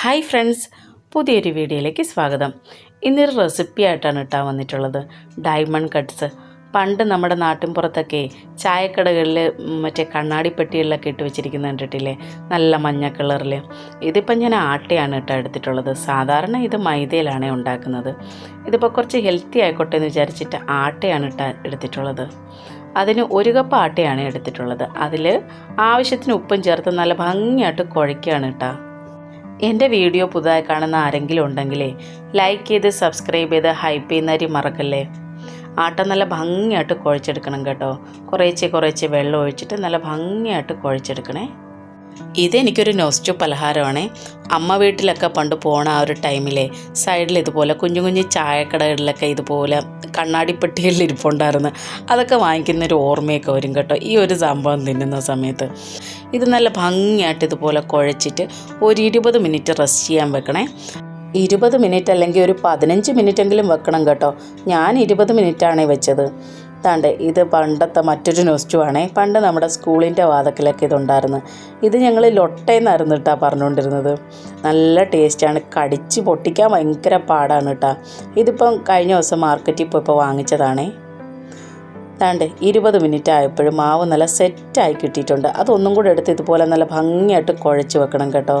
Hi friends പുതിയൊരു വീഡിയോയിലേക്ക് സ്വാഗതം. ഇന്നൊരു റെസിപ്പി ആയിട്ടാണ് ഇട്ടാൻ വന്നിട്ടുള്ളത്. Diamond cuts. പണ്ട് നമ്മുടെ നാട്ടിൻപുറത്തൊക്കെ ചായക്കടകളിൽ മറ്റേ കണ്ണാടി പെട്ടികളിലൊക്കെ ഇട്ട് വെച്ചിരിക്കുന്ന കണ്ടിട്ടില്ലേ? നല്ല മഞ്ഞ കളറിൽ ഇതിപ്പം ഞാൻ ആട്ടയാണ് ഇട്ടാ എടുത്തിട്ടുള്ളത്. സാധാരണ ഇത് മൈദയിലാണ് ഉണ്ടാക്കുന്നത്. ഇതിപ്പോൾ കുറച്ച് ഹെൽത്തി ആയിക്കോട്ടെ എന്ന് വിചാരിച്ചിട്ട് ആട്ടയാണ് ഇട്ടാ എടുത്തിട്ടുള്ളത്. അതിന് ഒരു കപ്പ് ആട്ടയാണ് എടുത്തിട്ടുള്ളത്. അതിൽ ആവശ്യത്തിന് ഉപ്പും ചേർത്ത് നല്ല ഭംഗിയായിട്ട് കുഴയ്ക്കുകയാണ് കേട്ടോ. എന്റെ വീഡിയോ പുതുതായി കാണുന്ന ആരെങ്കിലും ഉണ്ടെങ്കിലേ ലൈക്ക് ചെയ്ത് സബ്സ്ക്രൈബ് ചെയ്ത് ഹൈപ്പ് ചെയ്യുന്നവരും മറക്കല്ലേ? ആട്ട നല്ല ഭംഗിയായിട്ട് കുഴച്ചെടുക്കണം കേട്ടോ. കുറേച്ചെ കുറേച്ചെ വെള്ളം ഒഴിച്ചിട്ട് നല്ല ഭംഗിയായിട്ട് കുഴച്ചെടുക്കണേ. ഇതെനിക്കൊരു നോസ്റ്റു പലഹാരമാണ്. അമ്മ വീട്ടിലൊക്കെ പണ്ട് പോണ ആ ഒരു ടൈമിലെ സൈഡിൽ ഇതുപോലെ കുഞ്ഞു കുഞ്ഞു ചായക്കടകളിലൊക്കെ ഇതുപോലെ കണ്ണാടിപ്പെട്ടികളിൽ ഇരിപ്പുണ്ടായിരുന്നു. അതൊക്കെ വാങ്ങിക്കുന്ന ഒരു ഓർമ്മയൊക്കെ വരും കേട്ടോ. ഈ ഒരു സംഭവം തിന്നുന്ന സമയത്ത്. ഇത് നല്ല ഭംഗിയായിട്ട് ഇതുപോലെ കുഴച്ചിട്ട് ഒരു ഇരുപത് മിനിറ്റ് റെസ്റ്റ് ചെയ്യാൻ വെക്കണേ. ഇരുപത് മിനിറ്റ് അല്ലെങ്കിൽ ഒരു പതിനഞ്ച് മിനിറ്റെങ്കിലും വെക്കണം കേട്ടോ. ഞാൻ ഇരുപത് മിനിറ്റാണ് വെച്ചത്. താണ്ട് ഇത് പണ്ടത്തെ മറ്റൊരു നെസ്റ്റു ആണേ പണ്ട് നമ്മുടെ സ്കൂളിന്റെ വാതക്കിലൊക്കെ ഇതുണ്ടായിരുന്നു. ഇത് ഞങ്ങൾ ലൊട്ടേന്നായിരുന്നു കേട്ടോ പറഞ്ഞുകൊണ്ടിരുന്നത്. നല്ല ടേസ്റ്റാണ്. കടിച്ച് പൊട്ടിക്കാൻ ഭയങ്കര പാടാണ് കേട്ടോ ഇതിപ്പം കഴിഞ്ഞ ദിവസം മാർക്കറ്റിൽ പോയപ്പോൾ വാങ്ങിച്ചതാണേ. താണ്ട് ഇരുപത് മിനിറ്റ് ആയപ്പോഴും മാവ് നല്ല സെറ്റായി കിട്ടിയിട്ടുണ്ട്. അതൊന്നും കൂടെ എടുത്ത് ഇതുപോലെ നല്ല ഭംഗിയായിട്ട് കുഴച്ച് വെക്കണം കേട്ടോ.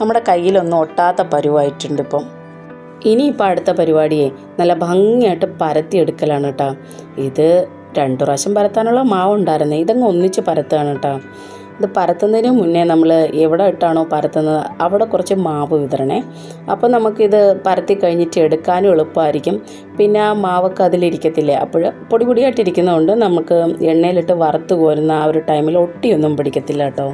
നമ്മുടെ കയ്യിലൊന്നും ഒട്ടാത്ത പരുവായിട്ടുണ്ട് ഇപ്പം. ഇനിയിപ്പോൾ അടുത്ത പരിപാടിയെ നല്ല ഭംഗിയായിട്ട് പരത്തിയെടുക്കലാണ് കേട്ടോ ഇത് രണ്ടു പ്രാവശ്യം പരത്താനുള്ള മാവ് ഉണ്ടായിരുന്നേ ഇതങ്ങ് ഒന്നിച്ച് പരത്തുകയാണ് കേട്ടോ ഇത് പരത്തുന്നതിന് മുന്നേ നമ്മൾ എവിടെ ഇട്ടാണോ പരത്തുന്നത് അവിടെ കുറച്ച് മാവ് വിതരണേ അപ്പോൾ നമുക്കിത് പരത്തി കഴിഞ്ഞിട്ട് എടുക്കാനും എളുപ്പമായിരിക്കും. പിന്നെ ആ മാവൊക്കെ അതിലിരിക്കത്തില്ലേ? അപ്പോൾ പൊടിപൊടിയായിട്ടിരിക്കുന്നതുകൊണ്ട് നമുക്ക് എണ്ണയിലിട്ട് വറുത്ത് കോരുന്ന ആ ഒരു ടൈമിൽ ഒട്ടിയൊന്നും പിടിക്കത്തില്ല കേട്ടോ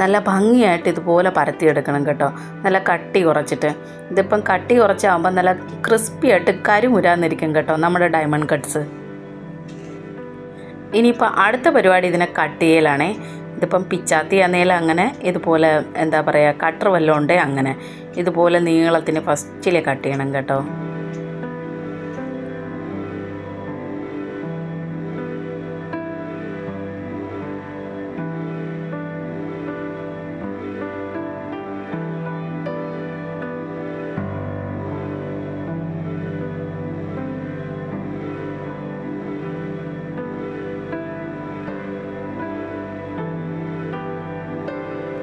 നല്ല ഭംഗിയായിട്ട് ഇതുപോലെ പരത്തിയെടുക്കണം കേട്ടോ. നല്ല കട്ടി കുറച്ചിട്ട്. ഇതിപ്പം കട്ടി കുറച്ചാകുമ്പോൾ നല്ല ക്രിസ്പി ആയിട്ട് കരുമുരാന്നിരിക്കും കേട്ടോ നമ്മുടെ ഡയമണ്ട് കട്ട്സ് ഇനിയിപ്പോൾ അടുത്ത പരിപാടി ഇതിനെ കട്ട് ചെയ്യലാണേ. ഇതിപ്പം പിച്ചാത്തി അന്നേൽ അങ്ങനെ ഇതുപോലെ എന്താ പറയുക കട്ടർ വല്ലതും ഉണ്ടേ അങ്ങനെ. ഇതുപോലെ നീളത്തിന് ഫസ്റ്റിലെ കട്ട് ചെയ്യണം കേട്ടോ.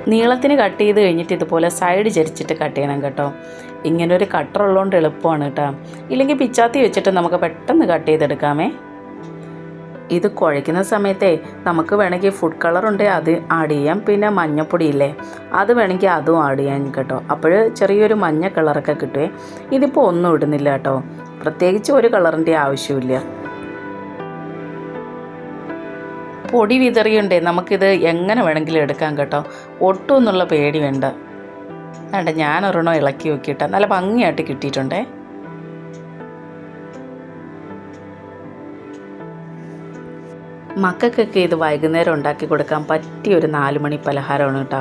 നീളത്തിന് കട്ട് ചെയ്ത് കഴിഞ്ഞിട്ട് ഇതുപോലെ സൈഡ് ചരിച്ചിട്ട് കട്ട് ചെയ്യണം കേട്ടോ. ഇങ്ങനെ ഒരു കട്ടർ ഉള്ളതുകൊണ്ട് എളുപ്പമാണ് കേട്ടോ. ഇല്ലെങ്കിൽ പിച്ചാത്തി വെച്ചിട്ട് നമുക്ക് പെട്ടെന്ന് കട്ട് ചെയ്തെടുക്കാമേ. ഇത് കുഴയ്ക്കുന്ന സമയത്തെ നമുക്ക് വേണമെങ്കിൽ ഫുഡ് കളർ ഉണ്ട് അത് ആഡ് ചെയ്യാം. പിന്നെ മഞ്ഞപ്പൊടിയില്ലേ അത് വേണമെങ്കിൽ അതും ആഡ് ചെയ്യാം കേട്ടോ. അപ്പോൾ ചെറിയൊരു മഞ്ഞ കളറൊക്കെ കിട്ടുമേ ഇതിപ്പോൾ ഒന്നും ഇടുന്നില്ല കേട്ടോ. പ്രത്യേകിച്ച് ഒരു കളറിന്റെ ആവശ്യമില്ല. പൊടി വിതറിയുണ്ടേ നമുക്കിത് എങ്ങനെ വേണമെങ്കിലും എടുക്കാം കേട്ടോ. ഒട്ടും എന്നുള്ള പേടി വേണ്ട. വേണ്ട ഞാനൊരെണ്ണം ഇളക്കി നോക്കിയിട്ട് നല്ല ഭംഗിയായിട്ട് കിട്ടിയിട്ടുണ്ടേ. മക്കൾക്കൊക്കെ ഇത് വൈകുന്നേരം ഉണ്ടാക്കി കൊടുക്കാൻ പറ്റിയ ഒരു നാലുമണി പലഹാരമാണ് കേട്ടോ.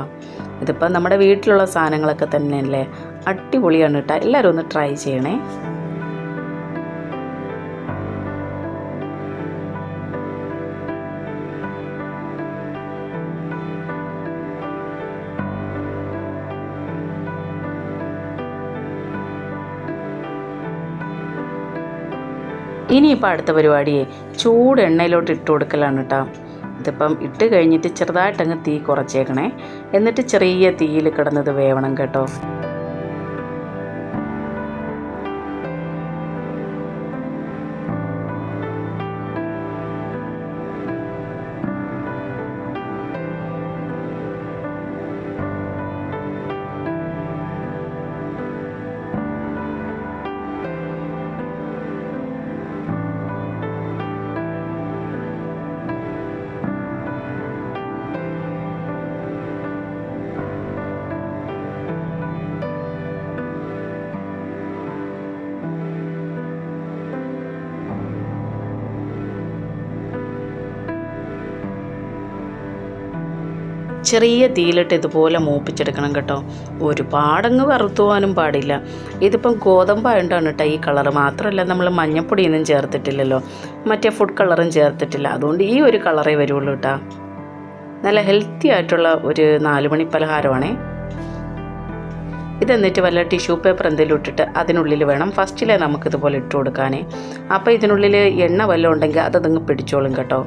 ഇതിപ്പോൾ നമ്മുടെ വീട്ടിലുള്ള സാധനങ്ങളൊക്കെ തന്നെയല്ലേ? അടിപൊളിയാണ് കേട്ടോ. എല്ലാവരും ഒന്ന് ട്രൈ ചെയ്യണേ. ഇനിയിപ്പോൾ അടുത്ത പരിപാടിയെ ചൂട് എണ്ണയിലോട്ട് ഇട്ട് കൊടുക്കലാണ് കേട്ടോ ഇതിപ്പം ഇട്ട് കഴിഞ്ഞിട്ട് ചെറുതായിട്ടങ്ങ് തീ കുറച്ചേക്കണേ. എന്നിട്ട് ചെറിയ തീയിൽ കിടന്നത് വേവണം കേട്ടോ. ചെറിയ തീയിലിട്ട് ഇതുപോലെ മൂപ്പിച്ചെടുക്കണം കേട്ടോ. ഒരുപാടങ്ങ് വറുത്തു പോകാനും പാടില്ല. ഇതിപ്പം ഗോതമ്പായതുകൊണ്ടാണ് കേട്ടോ ഈ കളർ മാത്രമല്ല നമ്മൾ മഞ്ഞപ്പൊടിയൊന്നും ചേർത്തിട്ടില്ലല്ലോ. മറ്റേ ഫുഡ് കളറും ചേർത്തിട്ടില്ല. അതുകൊണ്ട് ഈ ഒരു കളറേ വരുള്ളൂ കേട്ടോ. നല്ല ഹെൽത്തി ആയിട്ടുള്ള ഒരു നാലുമണി പലഹാരമാണേ. ഇതെന്നിട്ട് വല്ല ടിഷ്യൂ പേപ്പർ എന്തെങ്കിലും ഇട്ടിട്ട് അതിനുള്ളിൽ വേണം. ഫസ്റ്റിലെ നമുക്കിതുപോലെ ഇട്ട് കൊടുക്കാനേ. അപ്പോൾ ഇതിനുള്ളിൽ എണ്ണ വല്ലതും ഉണ്ടെങ്കിൽ അതങ്ങ് പിടിച്ചോളും കേട്ടോ.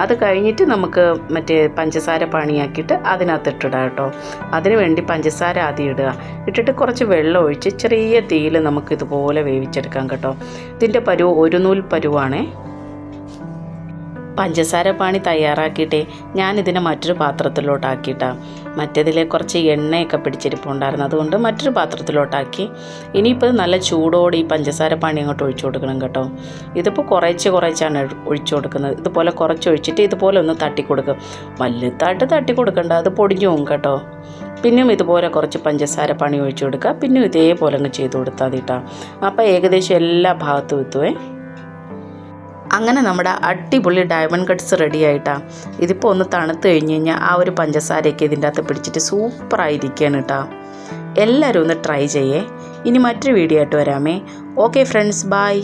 അത് കഴിഞ്ഞിട്ട് നമുക്ക് മറ്റേ പഞ്ചസാര പാണിയാക്കിയിട്ട് അതിനകത്ത് ഇട്ടിടാം കേട്ടോ. അതിന് വേണ്ടി പഞ്ചസാര ആദ്യം ഇടുക. ഇട്ടിട്ട് കുറച്ച് വെള്ളം ഒഴിച്ച് ചെറിയ തീയിൽ നമുക്ക് ഇതുപോലെ വേവിച്ചെടുക്കാം കേട്ടോ. ഇതിന്റെ പരുവ് ഒരു നൂൽ പരുവാണേ. പഞ്ചസാര പാണി തയ്യാറാക്കിയിട്ടേ ഞാനിതിനെ മറ്റൊരു പാത്രത്തിലോട്ടാക്കിയിട്ടാണ് മറ്റേതിൽ കുറച്ച് എണ്ണയൊക്കെ പിടിച്ചിരിപ്പുണ്ടായിരുന്നു അതുകൊണ്ട് മറ്റൊരു പാത്രത്തിലോട്ടാക്കി. ഇനിയിപ്പോൾ നല്ല ചൂടോടെ ഈ പഞ്ചസാര പാണി അങ്ങോട്ട് ഒഴിച്ചു കൊടുക്കണം കേട്ടോ. ഇതിപ്പോൾ കുറേശ്ശെ കുറേശ്ശാണ് ഒഴിച്ചു കൊടുക്കുന്നത്. ഇതുപോലെ കുറച്ച് ഒഴിച്ചിട്ട് ഇതുപോലെ ഒന്ന് തട്ടി കൊടുക്കും. വലുതായിട്ട് തട്ടി കൊടുക്കണ്ട. അത് പൊടിഞ്ഞു പോകും കേട്ടോ. പിന്നെയും ഇതുപോലെ കുറച്ച് പഞ്ചസാര പണി ഒഴിച്ചു കൊടുക്കുക. പിന്നെയും ഇതേപോലെ അങ്ങ് ചെയ്ത് കൊടുത്താൽ മതി കേട്ടോ അപ്പോൾ ഏകദേശം എല്ലാ ഭാഗത്തും എത്തുവേ. അങ്ങനെ നമ്മുടെ അടിപൊളി ഡയമണ്ട് കട്ട്സ് റെഡി ആയിട്ടാണ് ഇതിപ്പോൾ ഒന്ന് തണുത്ത് കഴിഞ്ഞ് കഴിഞ്ഞാൽ ആ ഒരു പഞ്ചസാരയൊക്കെ ഇതിന്റെ അകത്ത് പിടിച്ചിട്ട് സൂപ്പറായിരിക്കുകയാണ് കേട്ടോ എല്ലാവരും ഒന്ന് ട്രൈ ചെയ്യേ. ഇനി മറ്റൊരു വീഡിയോ ആയിട്ട് വരാമേ. Okay friends bye